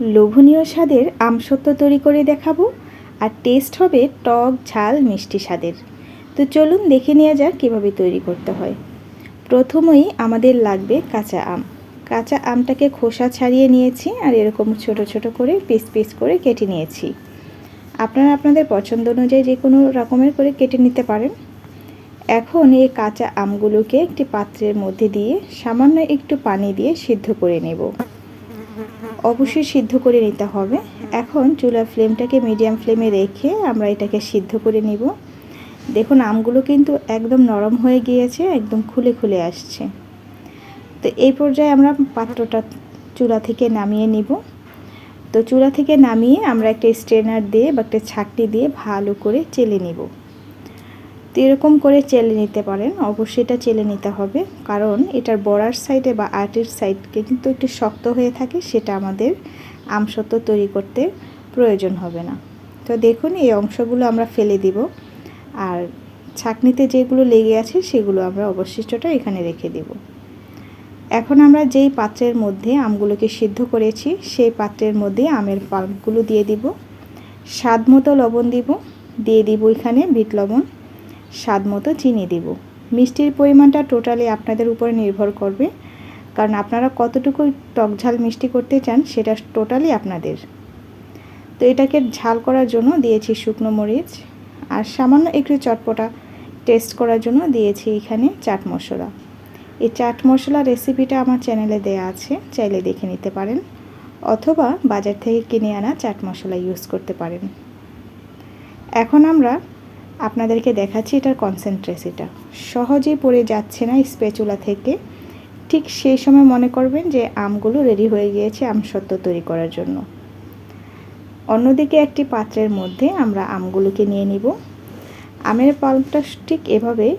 লোভনীয় স্বাদের আমসত্ত্ব তৈরি করে দেখাবো আর টেস্ট হবে টক, ঝাল, মিষ্টি স্বাদের। তো চলুন দেখে নেওয়া যাক কীভাবে তৈরি করতে হয়। প্রথমেই আমাদের লাগবে কাঁচা আম। কাঁচা আমটাকে খোসা ছাড়িয়ে নিয়েছি আর এরকম ছোট ছোট করে পিস পিস করে কেটে নিয়েছি। আপনারা আপনাদের পছন্দ অনুযায়ী যে কোনো রকমের করে কেটে নিতে পারেন। এখন এই কাঁচা আমগুলোকে একটি পাত্রের মধ্যে দিয়ে সামান্য একটু পানি দিয়ে সিদ্ধ করে নেব। অবশ্যই সিদ্ধ করে নিতে হবে। এখন চুলার ফ্লেমটাকে মিডিয়াম ফ্লেমে রেখে আমরা এটাকে সিদ্ধ করে নিব। দেখুন, আমগুলো কিন্তু একদম নরম হয়ে গিয়েছে, একদম খুলে খুলে আসছে। তো এই পর্যায়ে আমরা পাত্রটা চুলা থেকে নামিয়ে নিব। তো চুলা থেকে নামিয়ে আমরা একটা স্ট্রেনার দিয়ে বা একটা ছাকনি দিয়ে ভালো করে চেলে নিব। তো এরকম করে চেলে নিতে পারেন। অবশ্যই এটা চেলে নিতে হবে। কারণ এটার বড়ার সাইডে বা আর্টের সাইডকে কিন্তু একটু শক্ত হয়ে থাকে, সেটা আমাদের আমসত্ব তৈরি করতে প্রয়োজন হবে না। তো দেখুন, এই অংশগুলো আমরা ফেলে দিব। আর ছাকনিতে যেগুলো লেগে আছে, সেগুলো আমরা অবশিষ্টটা এখানে রেখে দেব। এখন আমরা যেই পাত্রের মধ্যে আমগুলোকে সিদ্ধ করেছি, সেই পাত্রের মধ্যে আমের পাল্পগুলো দিয়ে দিব। স্বাদ মতো লবণ দিব। দিয়ে দিব এখানে বিট লবণ। স্বাদ মতো চিনি দিব। মিষ্টির পরিমাণটা টোটালি আপনাদের উপরে নির্ভর করবে। কারণ আপনারা কতটুকু টক ঝাল মিষ্টি করতে চান, সেটা টোটালি আপনাদের। তো এটাকে ঝাল করার জন্য দিয়েছি শুকনো মরিচ, আর সামান্য একটু চটপটা টেস্ট করার জন্য দিয়েছি এখানে চাট মশলা। এই চাট মশলা রেসিপিটা আমার চ্যানেলে দেয়া আছে, চাইলে দেখে নিতে পারেন, অথবা বাজার থেকে কিনে আনা চাট মশলা ইউজ করতে পারেন। এখন আমরা আপনাদেরকে দেখাচ্ছি এটার কনসেন্ট্রেসিটা সহজেই পড়ে যাচ্ছে না স্পেচুলা থেকে। ঠিক সেই সময় মনে করবেন যে আমগুলো রেডি হয়ে গিয়েছে আমসত্ত্ব তৈরি করার জন্য। অন্যদিকে একটি পাত্রের মধ্যে আমরা আমগুলোকে নিয়ে নিব। আমের পাল্পটা ঠিক এভাবে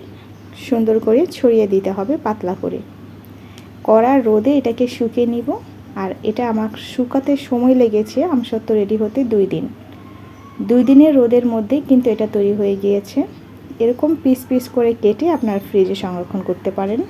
সুন্দর করে ছড়িয়ে দিতে হবে পাতলা করে। কড়া রোদে এটাকে শুকিয়ে নিব। আর এটা আমার শুকাতে সময় লেগেছে আমসত্ত্ব রেডি হতে দুই দিন। দুই দিনের রোদের মধ্যেই কিন্তু এটা তৈরি হয়ে গিয়েছে। এরকম পিস পিস করে কেটে আপনার ফ্রিজে সংরক্ষণ করতে পারেন।